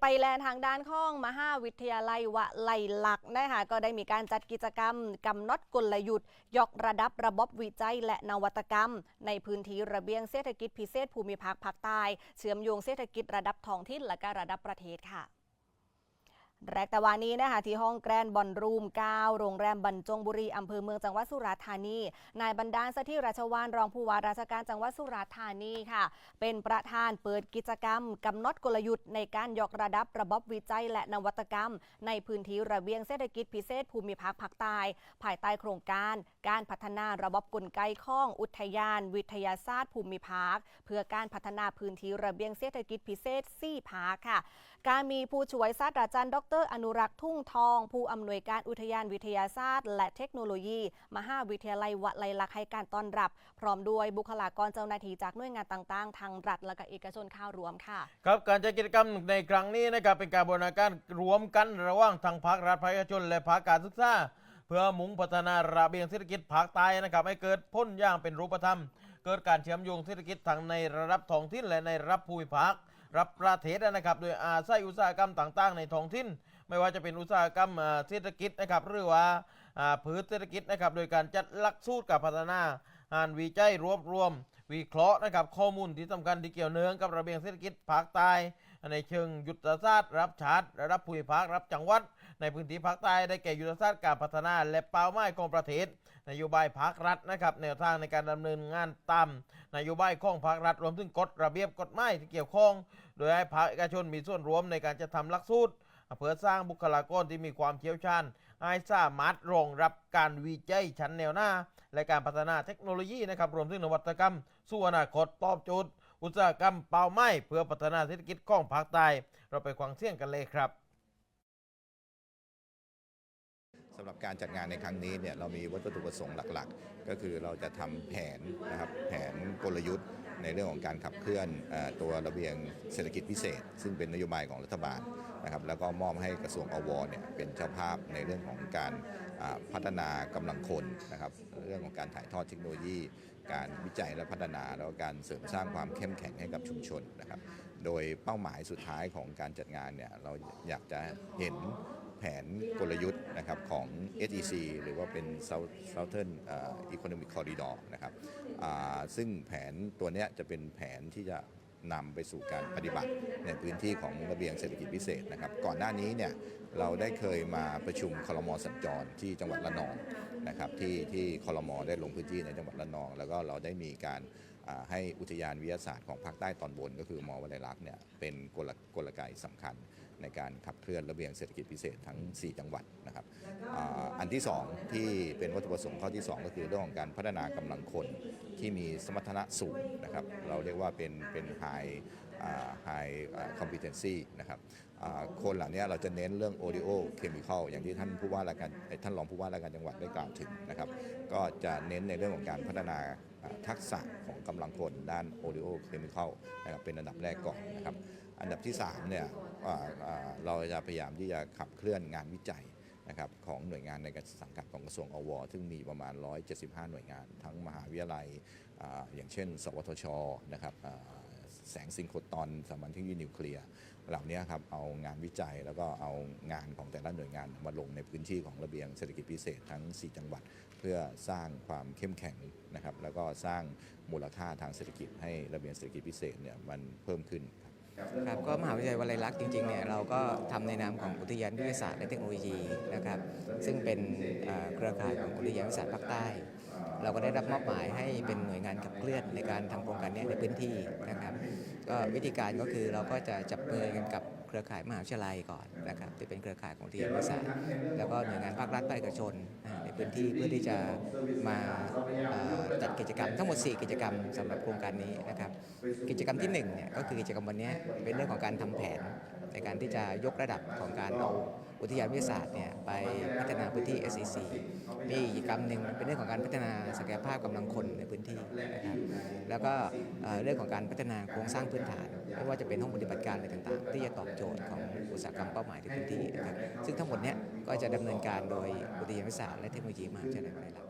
ไปแลนทางด้านข้องมหาวิทยาลัยวะไลลักนะคะก็ได้มีการจัดกิจกรรมกำนดกลยุทธ์ ยกระดับระบบวิจัยและนวัตกรรม ในพื้นที่ระเบียงเศรษฐกิจพิเศษภูมิภาคภาคใต้เชื่อมโยงเศรษฐกิจระดับท้องถิ่นและก็ระดับประเทศค่ะ แรกแต่วานี้นะคะที่ห้องแกรนบอลรูม 9 โรงแรมบรรจงบุรี อำเภอเมืองจังหวัดสุราษฎร์ธานี นายบรรดาลสถิราชวานรองผู้ว่าราชการจังหวัดสุราษฎร์ธานีค่ะ เป็นประธานเปิดกิจกรรมกำหนดกลยุทธ์ในการยกระดับระบบวิจัยและนวัตกรรม ในพื้นที่ระเบียงเศรษฐกิจพิเศษภูมิภาคภาคใต้ภายใต้โครงการ การพัฒนาระบบกลไกข้องอุทยาน วิทยาศาสตร์ ภูมิภาค เพื่อการพัฒนาพื้นที่ระเบียงเศรษฐกิจพิเศษ4ภาคค่ะ การมีผู้ช่วยศาสตราจารย์ดรอนุรักษ์ทุ่งทอง ผู้อำนวยการอุทยานวิทยาศาสตร์ และเทคโนโลยี มหาวิทยาลัยวลัยลักษณ์ให้การต้อนรับ พร้อมด้วยบุคลากรเจ้าหน้าที่จากหน่วยงานต่างๆ ทางรัฐและก็เอกชนข้าวรวมค่ะ ครับการจัดกิจกรรมในครั้งนี้นะครับเป็นการบูรณาการรวมกันระหว่างทางภาครัฐภาคเอกชน และภาคการศึกษาเพื่อมุ่งพัฒนาระเบียงเศรษฐกิจภาคใต้นะครับให้เกิดพ้นอย่างเป็นรูปธรรม เกิดการเชื่อมโยงเศรษฐกิจทั้งในระดับท้องถิ่นและในระดับภูมิภาครับประเทศนะครับ โดยอาศัยอุตสาหกรรมต่าง ๆ ในท้องถิ่น ไม่ว่าจะเป็นอุตสาหกรรมเศรษฐกิจนะครับหรือว่าอ่าพืชเศรษฐกิจนะครับโดยการจัดหลักสูตรกับพัฒนางานวิจัยรวบรวม วิเคราะห์นะครับข้อมูลที่สำคัญที่เกี่ยวเนื่องกับระเบียงเศรษฐกิจภาคใต้ในเชิงยุทธศาสตร์รับชาร์ตระดับภูมิภาครับจังหวัด ในพื้นที่ภาคใต้ได้แก่ยุทธศาสตร์การพัฒนาและเป้าหมายของประเทศนโยบายภาครัฐนะครับแนวทางในการดำเนินงานตามนโยบายของภาครัฐรวมถึงกฎระเบียบกฎหมายที่เกี่ยวข้อง โดยให้ภาคเอกชนมีส่วนร่วมในการจะทำหลักสูตร เพื่อสร้างบุคลากรที่มีความเชี่ยวชาญให้สามารถรองรับการวิจัยชั้นแนวหน้า และการพัฒนาเทคโนโลยีนะครับรวมถึงนวัตกรรม สู่อนาคตตอบโจทย์อุตสาหกรรมเป้าหมายเพื่อพัฒนาเศรษฐกิจของภาคใต้เราไปฟังเสียงกันเลยครับำหรับการจัดงานในครั้งนี้เนี่ยเรามีวัตถุประสงค์หลักๆ ก็คือเราจะทำแผนนะครับแผนกลยุทธ์ในเรื่องของการขับเคลื่อนอตัวระเบียงเศรษฐกิจพิเศษ ซึ่งเป็นนโยบายของรัฐบาลนะครับแล้วก็มอบให้กระทรวงอวเนี่ยเป็นเจ้าภาพในเรื่องของการพัฒนากำลังคนนะครับเรื่องของการถ่ายทอดเทคโนโลยี การวิจัยและพัฒนาแล้วก็การเสริมสร้างความเข้มแข็งให้กับชุมชนนะครับโดยเป้าหมายสุดท้ายของการจัดงานเนี่ยเราอยากจะเห็น แผนกลยุทธ์นะครับของ SEC หรือว่าเป็น South- Southern Economic Corridor นะครับซึ่งแผนตัวนี้จะเป็นแผนที่จะนำไปสู่การปฏิบัติในพื้นที่ของระเบียงเศรษฐกิจพิเศษนะครับ ก่อนหน้านี้เนี่ยเราได้เคยมาประชุมคลมสัญจรที่จังหวัดระนองนะครับที่ที่คลมได้ลงพื้นที่ในจังหวัดระนอง แล้วก็เราได้มีการให้อุทยานวิทยาศาสตร์ของภาคใต้ตอนบน ก็คือมอวลัยลักษณ์เนี่ยเป็นกลกลไกสำคัญ ในการขับเคลื่อนระเบียงเศรษฐกิจพิเศษทั้ง 4 จังหวัดนะครับอันที่ 2 ที่เป็นวัตถุประสงค์ข้อที่ 2 ก็คือเรื่องของการพัฒนากำลังคนที่มีสมรรถนะสูงนะครับเราเรียกว่าเป็นเป็น high high อ่า competency นะครับคนเหล่านี้เราจะเน้นเรื่อง audio chemical อย่างที่ท่านผู้ว่าราชการท่านรองผู้ว่าราชการจังหวัดได้กล่าวถึงนะครับก็จะเน้นในเรื่องของการพัฒนาอ่าทักษะของกำลังคนด้าน audio chemical นะครับเป็นอันดับแรกก่อนนะครับ อันดับที่3เนี่ยเราจะพยายามที่จะขับเคลื่อนงานวิจัยนะครับของหน่วยงานในการสังกัดของกระทรวงอว ซึ่งมีประมาณ 175 หน่วยงาน ทั้งมหาวิทยาลัยออย่างเช่น สวทชนะครับแสงซิงโครตอนสถาบันทคโนโลยีนิวเคลียร์เหล่านี้ครับเอางานวิจัยแล้วก็เอางานของแต่ละหน่วยงานมาลงในพื้นที่ของระเบียงเศรษฐกิจพิเศษทั้ง 4 จังหวัด เพื่อสร้างความเข้มแข็งนะครับแล้วก็สร้างมูลค่าทางเศรษฐกิจให้ระเบียงเศรษฐกิจพิเศษเนี่ยมันเพิ่มขึ้นครับ ครับก็มหาวิทยาลัยวลัยลักษณ์จริงๆเนี่ยเราก็ทำในนามของอุทยานวิทยาศาสตร์และเทคโนโลยีนะครับซึ่งเป็นเครือข่ายของอุทยานวิทยาศาสตร์ภาคใต้ เราก็ได้รับมอบหมายให้เป็นหน่วยงานขับเคลื่อนในการทำโครงการนี้ในพื้นที่นะครับก็วิธีการก็คือเราก็จะจับมือกันกับ เครือข่ายมหาวิทยาลัยก่อนนะครับที่เป็นเครือข่ายของอุทยานวิทยาศาสตร์แล้วก็หน่วยงานภาครัฐภาคเอกชนอ่าในพื้นที่เพื่อที่จะมาจัดกิจกรรมทั้งหมด 4 กิจกรรมสำหรับโครงการนี้นะครับกิจกรรมที่1เนี่ยก็คือกิจกรรมวันนี้เป็นเรื่องของการทำแผนในการที่จะยกระดับของการเอาอุทยานวิทยาศาสตร์เนี่ยไปพัฒ นพื้นที่ SEC มีอีกกิจกรรมหนึ่งเป็นเรื่องของการพัฒนาศักยภาพกำลังคนในพื้นที่นะครับแล้วก็เรื่องของการพัฒนาโครงสร้างพื้นฐานไม่ว่าจะเป็นห้องปฏิบัติการอะไรต่างๆ ที่จะตอบโจทย์ของอุตสาหกรรมเป้าหมายในพื้นที่นะครับซึ่งทั้งหมดนี้ก็จะดำเนินการโดยอุทยานวิทยาศาสตร์และเทคโนโลยีมหาวิทยาลัยหลัยลัก